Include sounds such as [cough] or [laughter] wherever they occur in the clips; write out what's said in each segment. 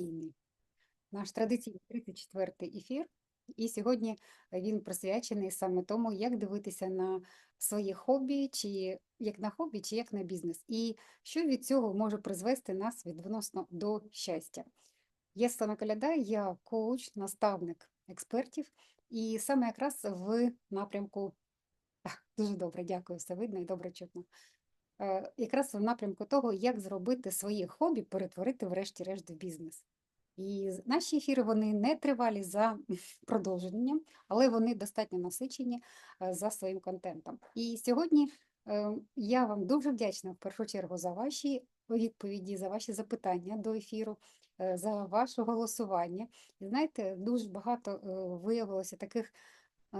Війни. Наш традиційний 34-й ефір, і сьогодні він присвячений саме тому, як дивитися на своє хобі, чи як на хобі, чи як на бізнес, і що від цього може призвести нас відносно до щастя. Я Слана Коляда, я коуч, наставник експертів, і саме якраз в напрямку Так, дуже добре, дякую, все видно і добре чутно. Е, Якраз в напрямку того, як зробити своє хобі, перетворити врешті-решт в бізнес. І наші ефіри вони не тривалі за [laughs] продовженням, але вони достатньо насичені е, за своїм контентом. І сьогодні е, я вам дуже вдячна в першу чергу за ваші відповіді, за ваші запитання до ефіру, за ваше голосування. І знаєте, дуже багато виявилося таких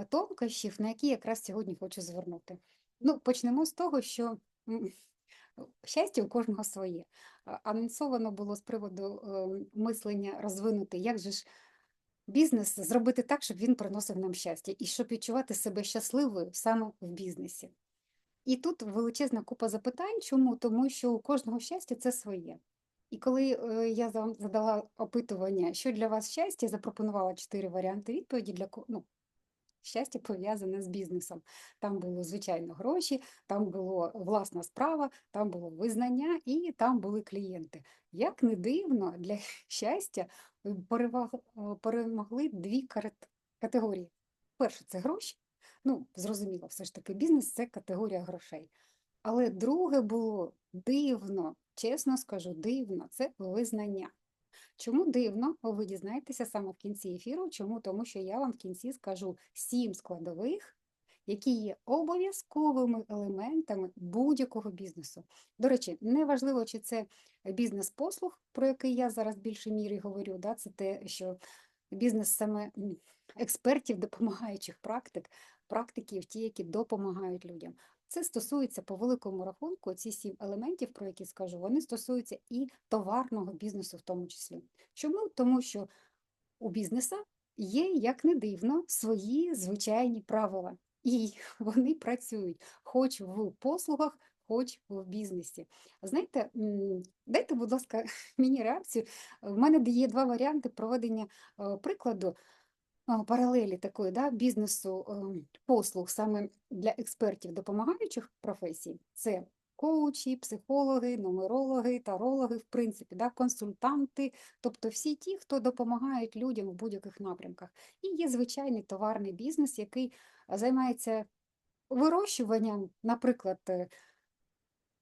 тонкощів, на які якраз сьогодні хочу звернути. Ну, почнемо з того, що щастя у кожного своє. Анонсовано було з приводу е, мислення розвинути, як же ж бізнес зробити так, щоб він приносив нам щастя, і щоб відчувати себе щасливою саме в бізнесі. І тут величезна купа запитань. Чому? Тому що у кожного щастя це своє. І коли е, я задала опитування, що для вас щастя, запропонувала чотири варіанти відповіді для ну, щастя пов'язане з бізнесом. Там було, звичайно, гроші, там було власна справа, там було визнання і там були клієнти. Як не дивно, для щастя переваг- е, перемогли дві категорії. Перше це гроші. Ну, зрозуміло, все ж таки, бізнес це категорія грошей. Але друге було дивно, чесно скажу, дивно, це визнання. Чому дивно? Ви дізнаєтеся саме в кінці ефіру. Чому? Тому що я вам в кінці скажу сім складових, які є обов'язковими елементами будь-якого бізнесу. До речі, неважливо, чи це бізнес послуг, про який я зараз більше мірі говорю, да, це те, що бізнес саме експертів, [laughs] допомагаючих практик, практиків, ті, які допомагають людям. Це стосується по великому рахунку, ці сім елементів, про які скажу, вони стосуються і товарного бізнесу в тому числі. Чому? Тому що у бізнеса є, як не дивно, свої звичайні правила, і [laughs] вони працюють хоч в послугах, хоч в бізнесі. Знаєте, дайте, будь ласка, [laughs] мені реакцію. В мене є два варіанти проведення е, прикладу паралелі такої да, бізнесу ем, послуг саме для експертів допомагаючих професій. Це коучі, психологи, нумерологи, тарологи, в принципі, да, консультанти, тобто всі ті, хто допомагають людям в будь-яких напрямках. І є звичайний товарний бізнес, який займається вирощуванням, наприклад, е,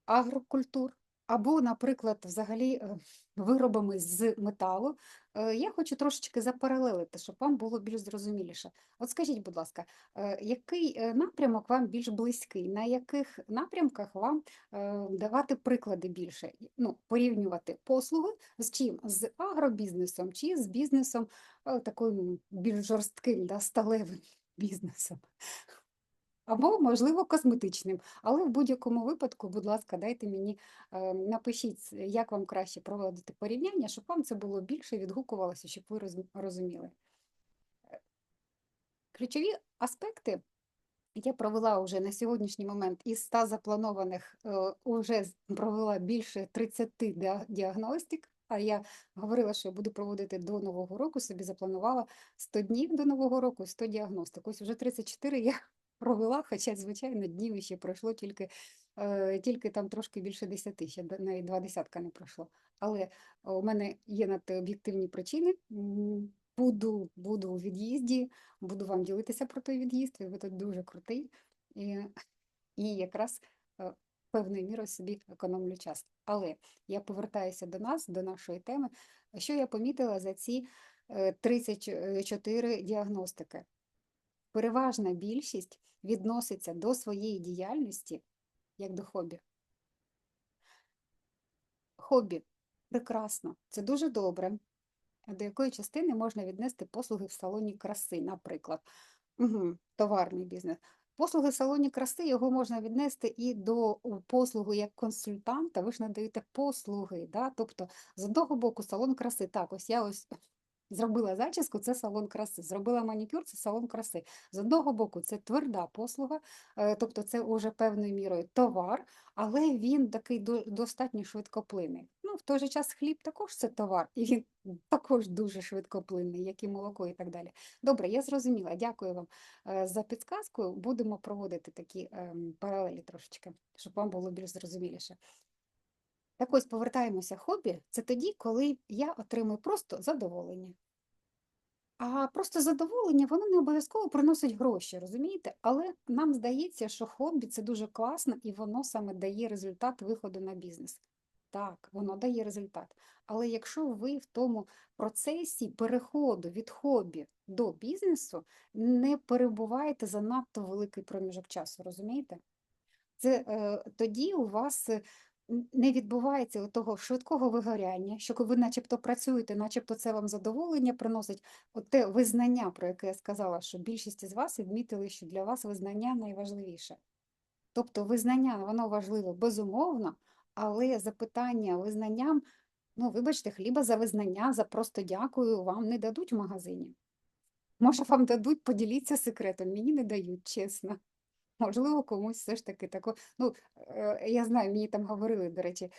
агрокультур, або, наприклад, взагалі е, виробами з металу. Е, Я хочу трошечки запаралелити, щоб вам було більш зрозуміліше. От скажіть, будь ласка, е, який напрямок вам більш близький? На яких напрямках вам давати приклади більше? Ну, порівнювати послуги з чим? З агробізнесом чи з бізнесом таким більш жорстким, да, сталевим [laughs] бізнесом? Або, можливо, косметичним. Але в будь-якому випадку, будь ласка, дайте мені, е, напишіть, як вам краще проводити порівняння, щоб вам це було більше відгукувалося, щоб ви розуміли. Е, Ключові аспекти я провела вже на сьогоднішній момент із 100 запланованих, е, уже провела більше 30 діа- діагностик, а я говорила, що я буду проводити до Нового року, собі запланувала 100 днів до Нового року, 100 діагностик. Ось вже 34 я провела, хоча, звичайно, днів ще пройшло тільки, е, тільки там трошки більше 10, ще навіть два десятка не пройшло. Але у мене є на те об'єктивні причини. Буду, буду у від'їзді, буду вам ділитися про той від'їзд, ви тут дуже крутий. І, і якраз е, певною мірою собі економлю час. Але я повертаюся до нас, до нашої теми. Що я помітила за ці е, 34 діагностики? Переважна більшість відноситься до своєї діяльності як до хобі. Хобі прекрасно, це дуже добре. До якої частини можна віднести послуги в салоні краси, наприклад, Угу, товарний бізнес. Послуги в салоні краси його можна віднести і до послуги як консультанта. Ви ж надаєте послуги. Да? Тобто, з одного боку, салон краси. Так, ось я ось зробила зачіску, це салон краси. Зробила манікюр, це салон краси. З одного боку, це тверда послуга, е, тобто це уже певною мірою товар, але він такий достатньо швидкоплинний. Ну, Ну, в той же час хліб також це товар, і він також дуже швидкоплинний, як і молоко і так далі. Добре, я зрозуміла. Дякую вам е, за підсказку. Будемо проводити такі ем, паралелі трошечки, щоб вам було більш зрозуміліше. Так ось повертаємося. Хобі це тоді, коли я отримую просто задоволення. А просто задоволення, воно не обов'язково приносить гроші, розумієте? Але нам здається, що хобі це дуже класно, і воно саме дає результат виходу на бізнес. Так, воно дає результат. Але якщо ви в тому процесі переходу від хобі до бізнесу не перебуваєте занадто великий проміжок часу, розумієте? Це е, тоді у вас е, не відбувається того швидкого вигоряння, що ви начебто працюєте, начебто це вам задоволення приносить. От те визнання, про яке я сказала, що більшість із вас відмітили, що для вас визнання найважливіше. Тобто визнання, воно важливо безумовно, але запитання визнанням, ну, вибачте, хліба за визнання, за просто дякую, вам не дадуть в магазині. Може, вам дадуть, поділіться секретом, мені не дають, чесно. Можливо, комусь все ж таки тако. Ну, е, я знаю, мені там говорили, до речі,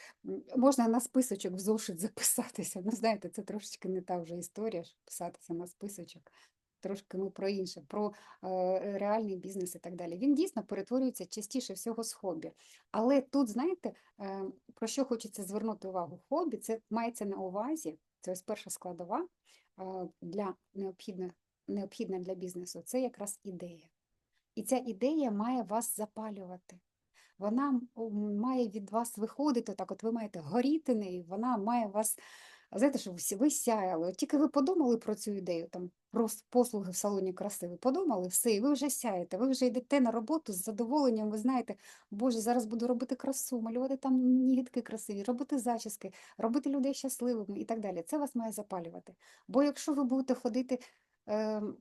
можна на списочок в зошит [laughs] записатися. Ну, знаєте, це трошечки не та вже історія, щоб писатися на списочок. Трошки ми про інше, про е, реальний бізнес і так далі. Він дійсно перетворюється частіше всього з хобі. Але тут, знаєте, е, про що хочеться звернути увагу? Хобі це мається на увазі, це ось перша складова е, для необхідна, необхідна для бізнесу. Це якраз ідея. І ця ідея має вас запалювати. Вона має від вас виходити, так от ви маєте горіти нею, вона має вас, знаєте, що ви сяяли. От тільки ви подумали про цю ідею, там, про послуги в салоні краси, ви подумали, все, і ви вже сяєте, ви вже йдете на роботу з задоволенням, ви знаєте, Боже, зараз буду робити красу, малювати там нігтки красиві, робити зачіски, робити людей щасливими і так далі. Це вас має запалювати. Бо якщо ви будете ходити. ем,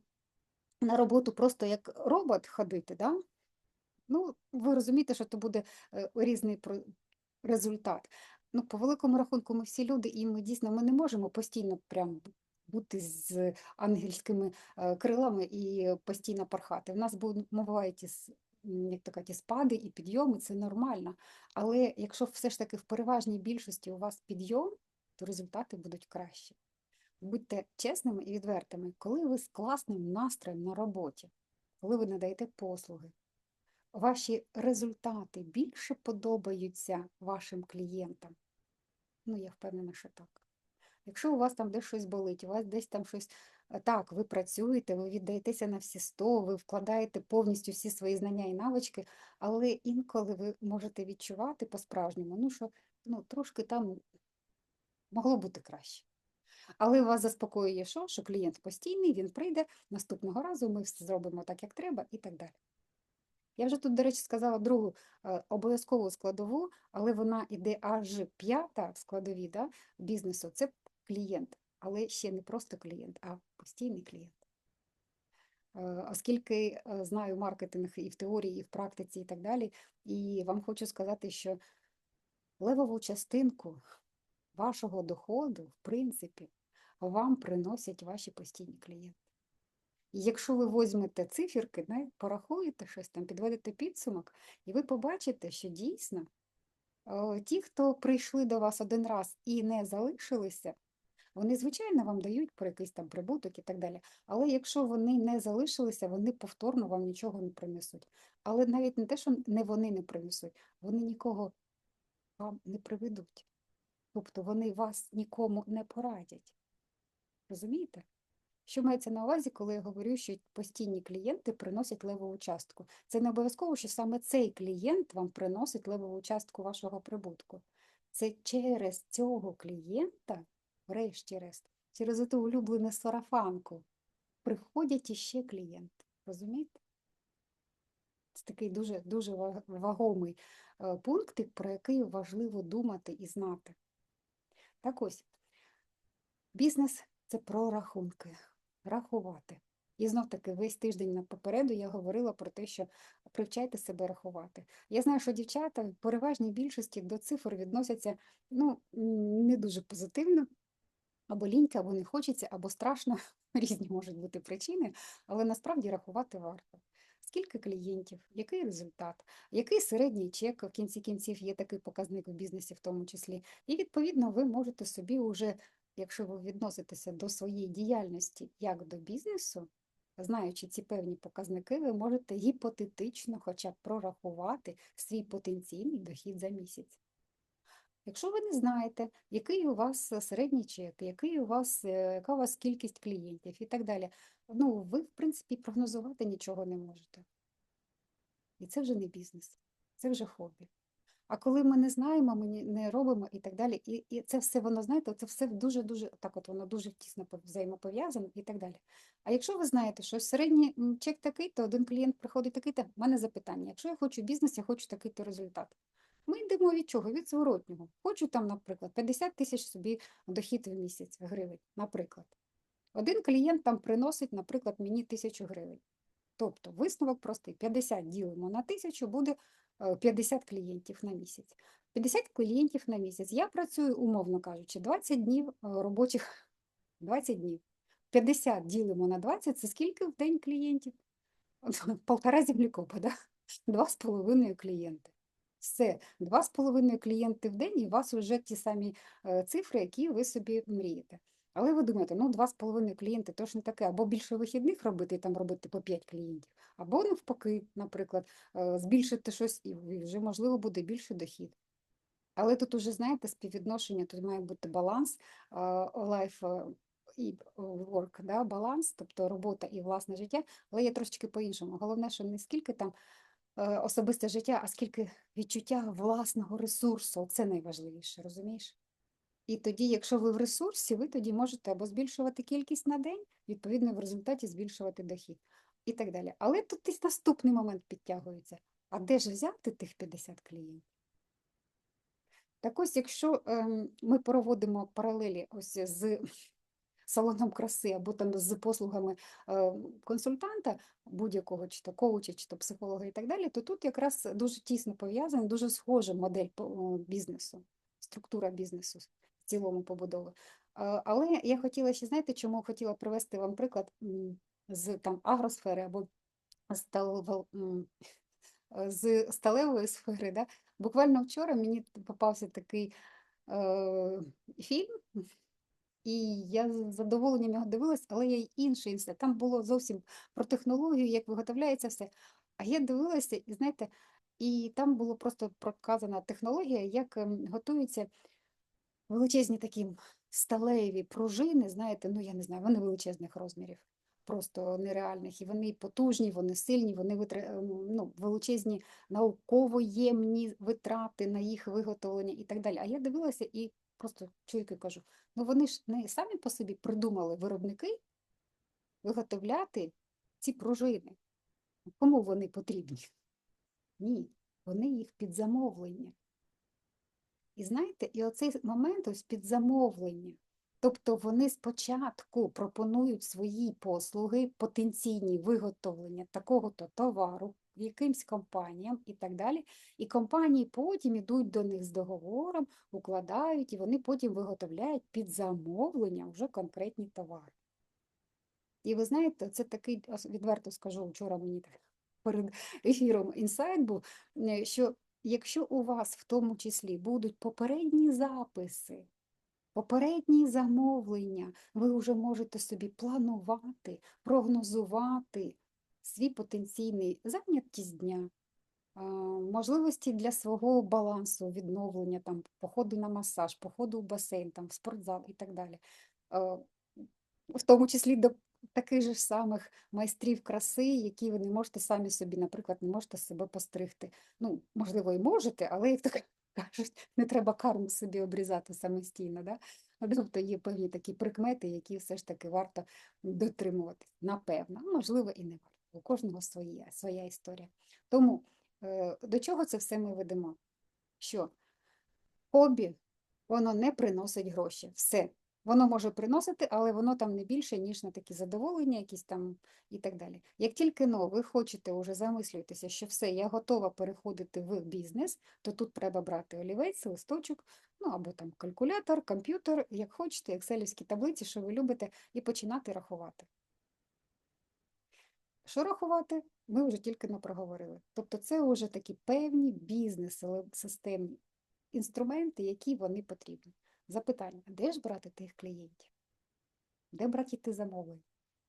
на роботу просто як робот ходити, да? ну, ви розумієте, що це буде е, різний результат. Ну, по великому рахунку, ми всі люди, і ми дійсно ми не можемо постійно прям бути з ангельськими е, крилами і постійно порхати. У нас бу- бувають як то кажуть, спади, і підйоми, це нормально. Але якщо все ж таки в переважній більшості у вас підйом, то результати будуть кращі. Будьте чесними і відвертими, коли ви з класним настроєм на роботі, коли ви надаєте послуги, ваші результати більше подобаються вашим клієнтам. Ну, я впевнена, що так. Якщо у вас там десь щось болить, у вас десь там щось е, так, ви працюєте, ви віддаєтеся на всі 100, ви вкладаєте повністю всі свої знання і навички, але інколи ви можете відчувати по-справжньому, ну що ну, трошки там могло бути краще. Але вас заспокоює, що, що клієнт постійний, він прийде наступного разу, ми все зробимо так, як треба, і так далі. Я вже тут, до речі, сказала другу е, обов'язкову складову, але вона іде аж п'ята в складові да, бізнесу. Це клієнт, але ще не просто клієнт, а постійний клієнт. Е, Оскільки е, знаю маркетинг і в теорії, і в практиці, і так далі, і вам хочу сказати, що левову частинку вашого доходу, в принципі, вам приносять ваші постійні клієнти. І якщо ви візьмете циферки, не, порахуєте щось там, підведете підсумок, і ви побачите, що дійсно е, ті, хто прийшли до вас один раз і не залишилися, вони, звичайно, вам дають про якийсь там прибуток і так далі. Але якщо вони не залишилися, вони повторно вам нічого не принесуть. Але навіть не те, що не вони не принесуть, вони нікого вам не приведуть. Тобто вони вас нікому не порадять. Розумієте? Що мається на увазі, коли я говорю, що постійні клієнти приносять левову частку? Це не обов'язково, що саме цей клієнт вам приносить левову частку вашого прибутку. Це через цього клієнта, врешті-решт, через ту улюблену сарафанку, приходять іще клієнти. Розумієте? Це такий дуже, дуже вагомий е, пунктик, про який важливо думати і знати. Так ось, бізнес це про рахунки, рахувати. І знов таки весь тиждень на попереду я говорила про те, що привчайте себе рахувати. Я знаю, що дівчата в переважній більшості до цифр відносяться ну, не дуже позитивно, або лінька, або не хочеться, або страшно. [laughs] Різні можуть бути причини, але насправді рахувати варто. скільки клієнтів, який результат, який середній чек в кінці кінців є такий показник в бізнесі, в тому числі. І відповідно ви можете собі вже, якщо ви відноситеся до своєї діяльності як до бізнесу, знаючи ці певні показники, ви можете гіпотетично хоча б прорахувати свій потенційний дохід за місяць. Якщо ви не знаєте, який у вас середній чек, який у вас, е, яка у вас кількість клієнтів і так далі, ну, ви, в принципі, прогнозувати нічого не можете. І це вже не бізнес, це вже хобі. А коли ми не знаємо, ми не робимо і так далі, і, і це все воно, знаєте, це все дуже-дуже так, от воно дуже тісно пов- взаємопов'язано і так далі. А якщо ви знаєте, що середній чек такий, то один клієнт приходить такий, то в мене запитання. Якщо я хочу бізнес, я хочу такий-то результат. Ми йдемо від чого? Від зворотнього. Хочу там, наприклад, 50 тисяч собі дохід в місяць гривень, наприклад. Один клієнт там приносить, наприклад, мені тисячу гривень. Тобто висновок простий: 50 ділимо на тисячу, буде 50 клієнтів на місяць. 50 клієнтів на місяць. Я працюю, умовно кажучи, 20 днів е, робочих, [laughs] 20 днів. 50 ділимо на 20 – це скільки в день клієнтів? [laughs] Полтора землекопа, да? Два з половиною клієнти. Все, два з половиною клієнти в день, і у вас вже ті самі е, цифри, які ви собі мрієте. Але ви думаєте, ну два з половиною клієнти то ж не таке, або більше вихідних робити і там робити по 5 клієнтів, або навпаки, наприклад, е, збільшити щось і вже можливо буде більший дохід. Але тут уже, знаєте, співвідношення, тут має бути баланс е, life е, і work, да, баланс, тобто робота і власне життя, але є трошечки по-іншому. Головне, що не скільки там е, особисте життя, а скільки відчуття власного ресурсу. Це найважливіше, розумієш? І тоді, якщо ви в ресурсі, ви тоді можете або збільшувати кількість на день, відповідно, в результаті збільшувати дохід і так далі. Але тут десь наступний момент підтягується. А де ж взяти тих 50 клієнтів? Так ось, якщо ем, ми проводимо паралелі ось з [laughs] салоном краси або там з послугами е, консультанта будь-якого, чи то коуча, чи то психолога і так далі, то тут якраз дуже тісно пов'язана, дуже схожа модель бізнесу, структура бізнесу цілому побудови. Е, Але я хотіла ще, знаєте, чому хотіла привести вам приклад з там агросфери або з сталевої сфери. Да? Буквально вчора мені попався такий е, фільм, і я з задоволенням його дивилась, але я й інший інститут. Там було зовсім про технологію, як виготовляється все. А я дивилася, і знаєте, і там було просто показана технологія, як ем, готуються величезні такі сталеві пружини, знаєте, ну я не знаю, вони величезних розмірів, просто нереальних. І вони потужні, вони сильні, вони витра... ем, ну, величезні науково-ємні витрати на їх виготовлення і так далі. А я дивилася і просто чоловіку кажу: ну вони ж не самі по собі придумали виробники виготовляти ці пружини. Кому вони потрібні? Ні, вони їх під замовлення. І знаєте, і оцей момент ось під замовлення. Тобто вони спочатку пропонують свої послуги, потенційні виготовлення такого-то товару якимсь компаніям і так далі. І компанії потім йдуть до них з договором, укладають, і вони потім виготовляють під замовлення вже конкретні товари. І ви знаєте, це такий, відверто скажу, вчора мені так перед ефіром інсайт був, е, що якщо у вас в тому числі будуть попередні записи, попередні замовлення, ви вже можете собі планувати, прогнозувати свій потенційний зайнятість дня, можливості для свого балансу, відновлення, там, походу на масаж, походу в басейн, там, в спортзал і так далі. Е, В тому числі таких же самих майстрів краси, які ви не можете самі собі, наприклад, не можете себе постригти. Ну, можливо, і можете, але як то кажуть, не треба карму собі обрізати самостійно. Да? Ну, Тобто є певні такі прикмети, які все ж таки варто дотримуватись. Напевно, можливо, і не варто. У кожного своя, своя історія. Тому е, до чого це все ми ведемо? Що хобі, воно не приносить гроші. Все. Воно може приносити, але воно там не більше, ніж на такі задоволення, якісь там і так далі. Як тільки но, ви хочете вже замислюєтеся, що все, я готова переходити в бізнес, то тут треба брати олівець, листочок, ну або там калькулятор, комп'ютер, як хочете, екселівські таблиці, що ви любите, і починати рахувати. Що рахувати, ми вже тільки не проговорили. Тобто це вже такі певні бізнес-системні інструменти, які вони потрібні. Запитання, де ж брати тих клієнтів? Де брати ті замовлення?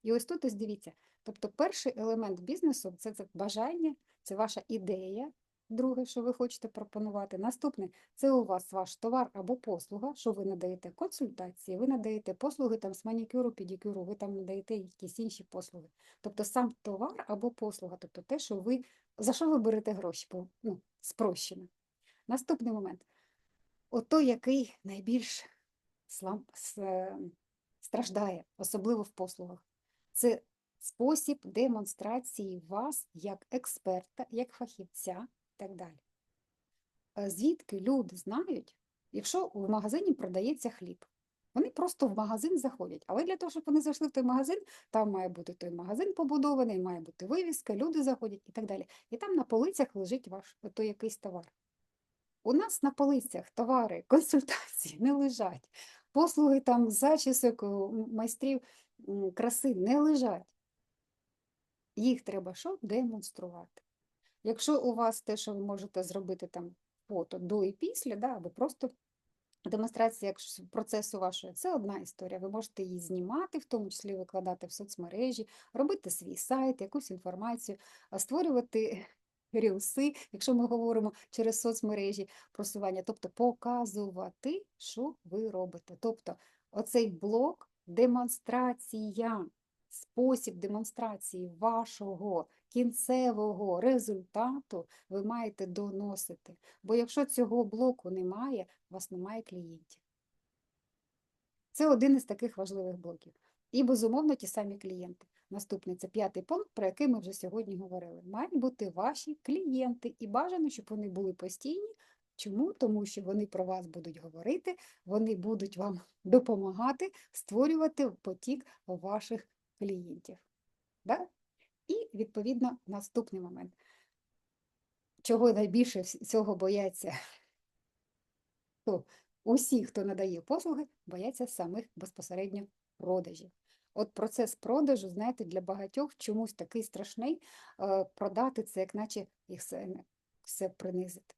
І ось тут ось дивіться. Тобто перший елемент бізнесу це, це бажання, це ваша ідея, друге, що ви хочете пропонувати. Наступне це у вас ваш товар або послуга, що ви надаєте консультації, ви надаєте послуги там з манікюру, педикюру, ви там надаєте якісь інші послуги. Тобто сам товар або послуга, тобто те, що ви за що ви берете гроші, ну, спрощено. Наступний момент. Ото, який найбільш слам, страждає, особливо в послугах. Це спосіб демонстрації вас як експерта, як фахівця і так далі. Е, Звідки люди знають, якщо в магазині продається хліб, вони просто в магазин заходять. Але для того, щоб вони зайшли в той магазин, там має бути той магазин побудований, має бути вивіска, люди заходять і так далі. І там на полицях лежить ваш той якийсь товар. У нас на полицях товари, [laughs] консультації не лежать, послуги там зачісок, майстрів краси не лежать. Їх треба що? Демонструвати. Якщо у вас те, що ви можете зробити там фото до і після, да, або просто демонстрація процесу вашої, це одна історія. Ви можете її знімати, в тому числі викладати в соцмережі, робити свій сайт, якусь інформацію, створювати рілси, якщо ми говоримо через соцмережі просування, тобто показувати, що ви робите. Тобто оцей блок демонстрація, спосіб демонстрації вашого кінцевого результату ви маєте доносити. Бо якщо цього блоку немає, у вас немає клієнтів. Це один із таких важливих блоків. І, безумовно, ті самі клієнти. Наступний це п'ятий пункт, про який ми вже сьогодні говорили. Мають бути ваші клієнти, і бажано, щоб вони були постійні. Чому? Тому що вони про вас будуть говорити, вони будуть вам допомагати створювати потік ваших клієнтів. Да? І, відповідно, наступний момент. Чого найбільше вс- цього бояться то [laughs] усі, хто надає послуги, бояться самих безпосередньо продажів. От процес продажу, знаєте, для багатьох чомусь такий страшний е, продати це, як наче їх все, все принизити.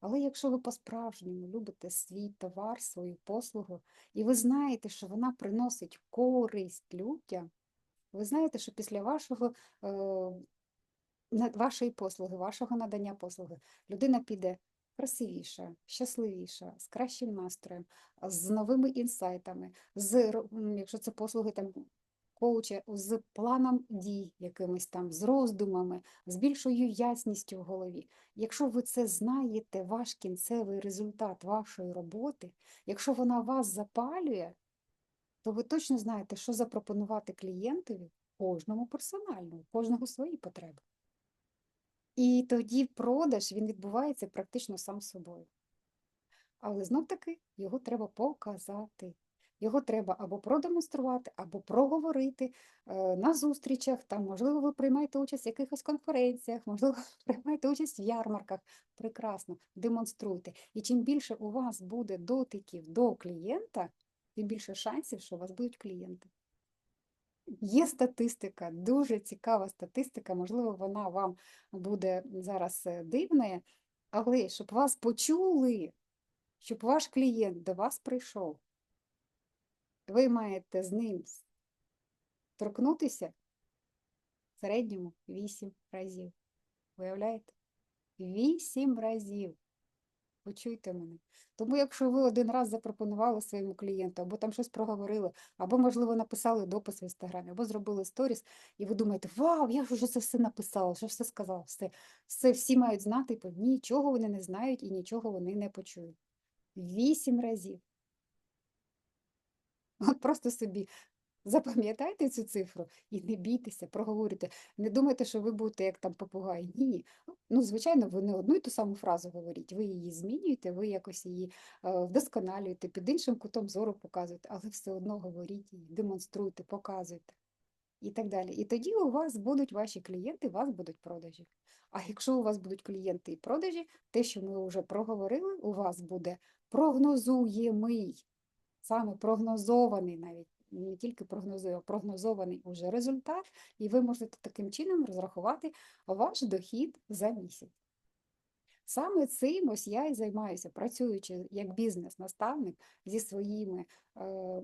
Але якщо ви по-справжньому любите свій товар, свою послугу, і ви знаєте, що вона приносить користь людям, ви знаєте, що після вашого, е, вашої послуги, вашого надання послуги, людина піде красивіша, щасливіша, з кращим настроєм, з новими інсайтами, з, якщо це послуги там коуча, з планом дій якимись там, з роздумами, з більшою ясністю в голові. Якщо ви це знаєте, ваш кінцевий результат вашої роботи, якщо вона вас запалює, то ви точно знаєте, що запропонувати клієнтові кожному персонально, кожного свої потреби. І тоді продаж він відбувається практично сам собою. Але знов таки його треба показати. Його треба або продемонструвати, або проговорити е, на зустрічах. Там, можливо, ви приймаєте участь в якихось конференціях, [laughs] можливо, приймаєте участь в ярмарках. Прекрасно, демонструйте. І чим більше у вас буде дотиків до клієнта, тим більше шансів, що у вас будуть клієнти. Є статистика, дуже цікава статистика, можливо, вона вам буде зараз е, дивною, але щоб вас почули, щоб ваш клієнт до вас прийшов, ви маєте з ним торкнутися в середньому 8 разів. Виявляєте? 8 разів. Почуйте мене. Тому якщо ви один раз запропонували своєму клієнту, або там щось проговорили, або, можливо, написали допис в інстаграмі, або зробили сторіс, і ви думаєте, вау, я ж уже це все написала, вже все сказала, все, все всі мають знати, бо нічого вони не знають і нічого вони не почують. Вісім разів. От просто собі запам'ятайте цю цифру і не бійтеся, проговорюйте. Не думайте, що ви будете як там попугай. Ні. Ну, звичайно, ви не одну і ту саму фразу говоріть, ви її змінюєте, ви якось її е, вдосконалюєте, під іншим кутом зору показуєте, але все одно говоріть її, демонструйте, показуйте і так далі. І тоді у вас будуть ваші клієнти, у вас будуть продажі. А якщо у вас будуть клієнти і продажі, те, що ми вже проговорили, у вас буде прогнозуємий, саме прогнозований навіть не тільки прогнозований уже результат, і ви можете таким чином розрахувати ваш дохід за місяць. Саме цим ось я і займаюся, працюючи як бізнес-наставник зі своїми е,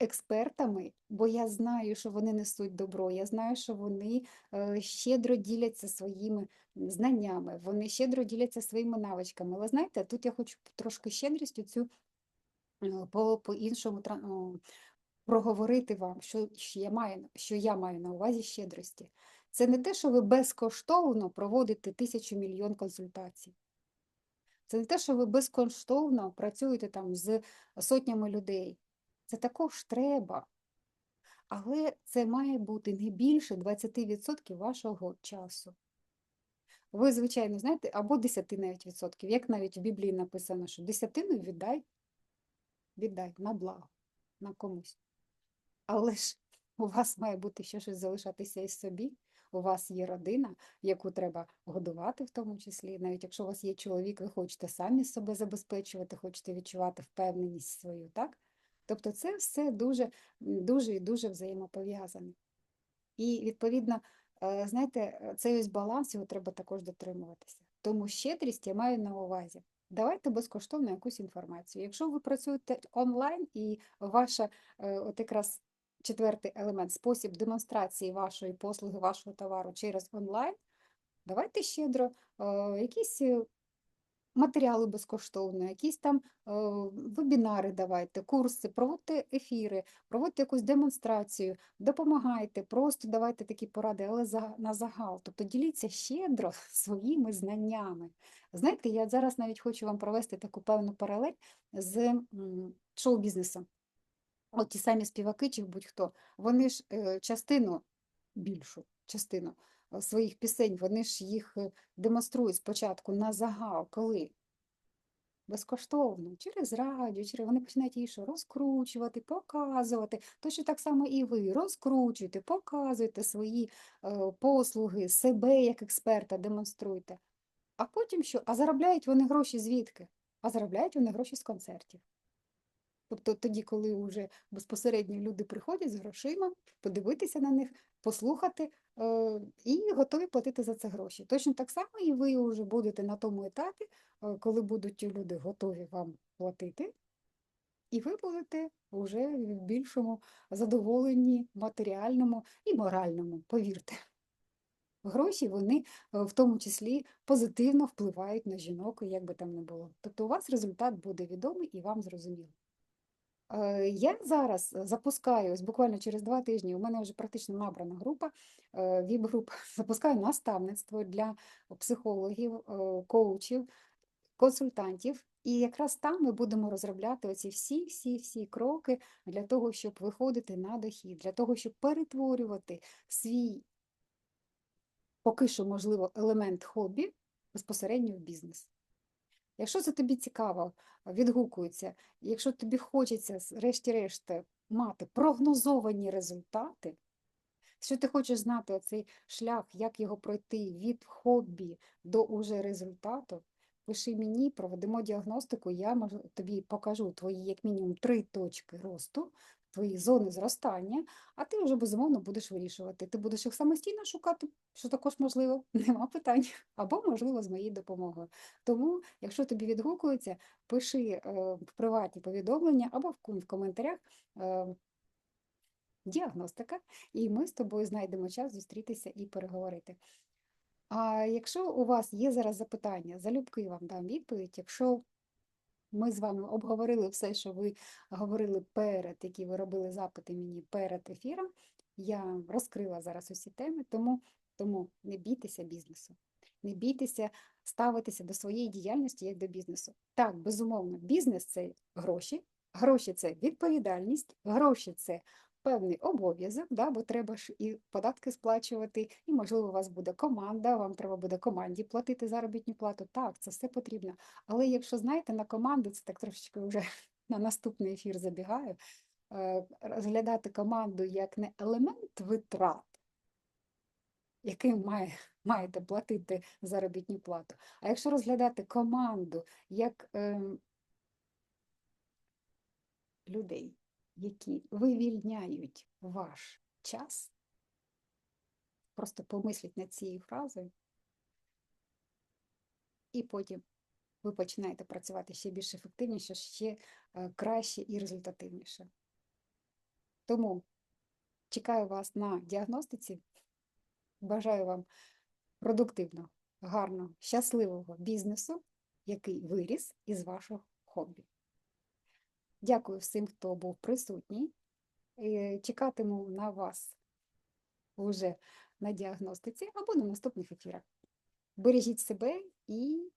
експертами, бо я знаю, що вони несуть добро, я знаю, що вони е, щедро діляться своїми знаннями, вони щедро діляться своїми навичками. Але знаєте, тут я хочу трошки щедрістю цю е, по, по-іншому тра- ну, проговорити вам, що, що, я маю, що я маю на увазі щедрості. Це не те, що ви безкоштовно проводите тисячу мільйон консультацій. Це не те, що ви безкоштовно працюєте там з сотнями людей. Це також треба. Але це має бути не більше 20% вашого часу. Ви, звичайно, знаєте, або 10 навіть відсотків, як навіть в Біблії написано, що десятину віддай, віддай на благо, на комусь. Але ж у вас має бути ще щось залишатися і собі. У вас є родина, яку треба годувати в тому числі. Навіть якщо у вас є чоловік, ви хочете самі себе забезпечувати, хочете відчувати впевненість свою, так? Тобто це все дуже, дуже і дуже взаємопов'язане. І, відповідно, е, знаєте, цей ось баланс його треба також дотримуватися. Тому щедрість я маю на увазі. Давайте безкоштовно якусь інформацію. Якщо ви працюєте онлайн і ваша, е, от якраз четвертий елемент, спосіб демонстрації вашої послуги, вашого товару через онлайн, давайте щедро е, якісь е, матеріали безкоштовно, якісь там е, вебінари давайте, курси, проводьте ефіри, проводьте якусь демонстрацію, допомагайте, просто давайте такі поради, але за, на загал. Тобто діліться щедро [laughs] своїми знаннями. Знаєте, я зараз навіть хочу вам провести таку певну паралель з шоу-бізнесом. От ті самі співаки чи будь-хто, вони ж е, частину, більшу частину своїх пісень, вони ж їх е, демонструють спочатку на загал, коли? Безкоштовно, через радіо, через вони починають її що розкручувати, показувати. Точно так само і ви розкручуйте, показуйте свої е, послуги, себе як експерта, демонструйте. А потім що? А заробляють вони гроші звідки? А заробляють вони гроші з концертів. Тобто тоді, коли вже безпосередньо люди приходять з грошима, подивитися на них, послухати е, і готові платити за це гроші. Точно так само і ви вже будете на тому етапі, е, коли будуть люди готові вам платити, і ви будете вже в більшому задоволенні матеріальному і моральному, повірте. Гроші вони е, в тому числі позитивно впливають на жінок, як би там не було. Тобто у вас результат буде відомий і вам зрозумілий. Е, Я зараз запускаю, буквально через два тижні, у мене вже практично набрана група, е, ВІП-група, [laughs] запускаю наставництво для психологів, е, коучів, консультантів. І якраз там ми будемо розробляти оці всі-всі-всі кроки для того, щоб виходити на дохід, для того, щоб перетворювати свій, поки що, можливо, елемент хобі безпосередньо в бізнес. Якщо це тобі цікаво, відгукується, якщо тобі хочеться, решті-решт, мати прогнозовані результати, що ти хочеш знати оцей шлях, як його пройти від хобі до уже результату, пиши мені, проведемо діагностику, я тобі покажу твої, як мінімум, три точки росту, твої зони зростання, а ти вже безумовно будеш вирішувати. Ти будеш їх самостійно шукати, що також можливо, [laughs] нема питань, або, можливо, з моєю допомогою. Тому, якщо тобі відгукується, пиши е, в приватні повідомлення або в, коментарях. Е, Діагностика, і ми з тобою знайдемо час зустрітися і переговорити. А якщо у вас є зараз запитання, залюбки вам дам відповідь. Якщо ми з вами обговорили все, що ви говорили перед, які ви робили запити мені перед ефіром, я розкрила зараз усі теми, тому, тому не бійтеся бізнесу, не бійтеся ставитися до своєї діяльності як до бізнесу. Так, безумовно, бізнес це гроші, гроші це відповідальність, гроші це певний обов'язок, да, бо треба ж і податки сплачувати, і, можливо, у вас буде команда, вам треба буде команді платити заробітну плату. Так, це все потрібно. Але якщо знаєте, на команду, це так трошечки вже [laughs] на наступний ефір забігаю, е, розглядати команду як не елемент витрат, яким має, [laughs] маєте платити заробітну плату, а якщо розглядати команду як ем, людей, які вивільняють ваш час. Просто помисліть над цією фразою, і потім ви починаєте працювати ще більш ефективніше, ще е, краще і результативніше. Тому чекаю вас на діагностиці. Бажаю вам продуктивного, гарного, щасливого бізнесу, який виріс із вашого хобі. Дякую всім, хто був присутній. Е, Чекатиму на вас уже на діагностиці або на наступних ефірах. Бережіть себе і